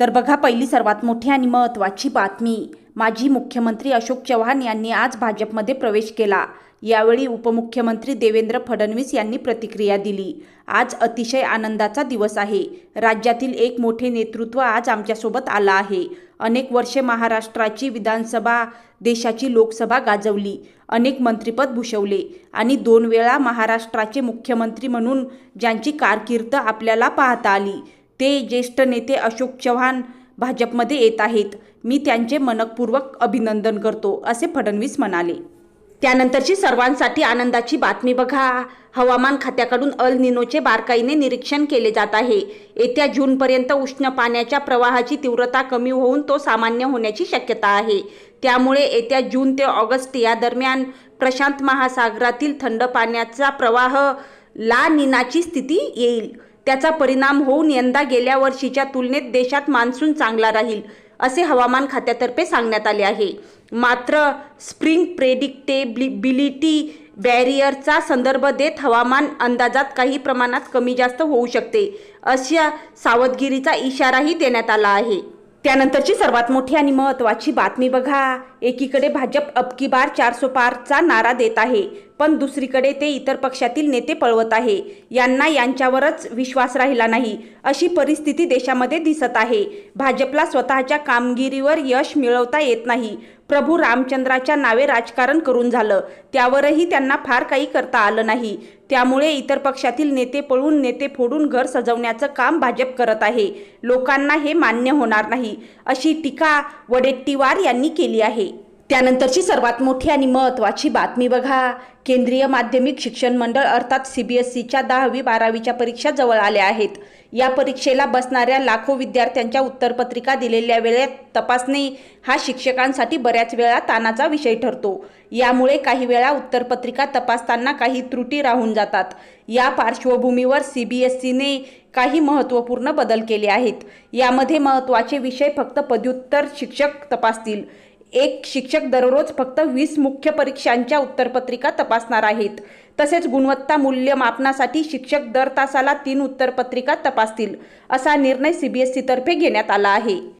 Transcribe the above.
तर बघा पहिली सर्वात मोठी आणि महत्त्वाची बातमी. माजी मुख्यमंत्री अशोक चव्हाण यांनी आज भाजपमध्ये प्रवेश केला. यावेळी उपमुख्यमंत्री देवेंद्र फडणवीस यांनी प्रतिक्रिया दिली. आज अतिशय आनंदाचा दिवस आहे. राज्यातील एक मोठे नेतृत्व आज आमच्यासोबत आलं आहे. अनेक वर्षे महाराष्ट्राची विधानसभा देशाची लोकसभा गाजवली. अनेक मंत्रिपद भूषवले. आणि दोन वेळा महाराष्ट्राचे मुख्यमंत्री म्हणून ज्यांची कारकीर्द आपल्याला पाहता आली ते ज्येष्ठ नेते अशोक चव्हाण भाजपमध्ये येत आहेत. मी त्यांचे मनपूर्वक अभिनंदन करतो असे फडणवीस म्हणाले. त्यानंतरची सर्वांसाठी आनंदाची बातमी बघा. हवामान खात्याकडून अल निनोचे बारकाईने निरीक्षण केले जात आहे. येत्या जूनपर्यंत उष्ण पाण्याच्या प्रवाहाची तीव्रता कमी होऊन तो सामान्य होण्याची शक्यता आहे. त्यामुळे येत्या जून ते ऑगस्ट या दरम्यान प्रशांत महासागरातील थंड पाण्याचा प्रवाह ला निनाची स्थिती येईल. त्याचा परिणाम होऊन यंदा गेल्या वर्षीच्या तुलनेत देशात मान्सून चांगला राहील असे हवामान खात्यातर्फे सांगण्यात आले आहे. मात्र स्प्रिंग प्रेडिक्टेबिलिटी बॅरियरचा संदर्भ देत हवामान अंदाजात काही प्रमाणात कमी जास्त होऊ शकते अशा सावधगिरीचा इशाराही देण्यात आला आहे. त्यानंतरची सर्वात मोठी आणि महत्त्वाची बातमी बघा. एकीकडे भाजप अबकी बार चारसो पारचा नारा देत आहे पण दुसरीकडे ते इतर पक्षातील नेते पळवत आहे. यांना यांच्यावरच विश्वास राहिला नाही अशी परिस्थिती देशामध्ये दिसत आहे. भाजपला स्वतःच्या कामगिरीवर यश मिळवता येत नाही प्रभू रामचंद्राच्या नावे राजकारण करून झालं. त्यावरही त्यांना फार काही करता आलं नाही. त्यामुळे इतर पक्षातील नेते पळून नेते फोडून घर सजवण्याचं काम भाजप करत आहे. लोकांना हे मान्य होणार नाही. अशी टीका वडेट्टीवार यांनी केली आहे. त्यानंतरची सर्वात मोठी आणि महत्त्वाची बातमी बघा. केंद्रीय माध्यमिक शिक्षण मंडळ अर्थात सी बी एस सीच्या दहावी बारावीच्या परीक्षा जवळ आल्या आहेत. या परीक्षेला बसणाऱ्या लाखो विद्यार्थ्यांच्या उत्तरपत्रिका दिलेल्या वेळेत तपासणे हा शिक्षकांसाठी बऱ्याच वेळा ताणाचा विषय ठरतो. यामुळे काही वेळा उत्तरपत्रिका तपासताना काही त्रुटी राहून जातात. या पार्श्वभूमीवर सी बी एस सीने काही महत्त्वपूर्ण बदल केले आहेत. यामध्ये महत्त्वाचे विषय फक्त पदव्युत्तर शिक्षक तपासतील. एक शिक्षक दररोज फक्त वीस मुख्य परीक्षांच्या उत्तरपत्रिका तपासणार आहेत. तसेच गुणवत्ता मूल्यमापनासाठी शिक्षक दर तासाला तीन उत्तरपत्रिका तपासतील असा निर्णय सी बी एस घेण्यात आला आहे.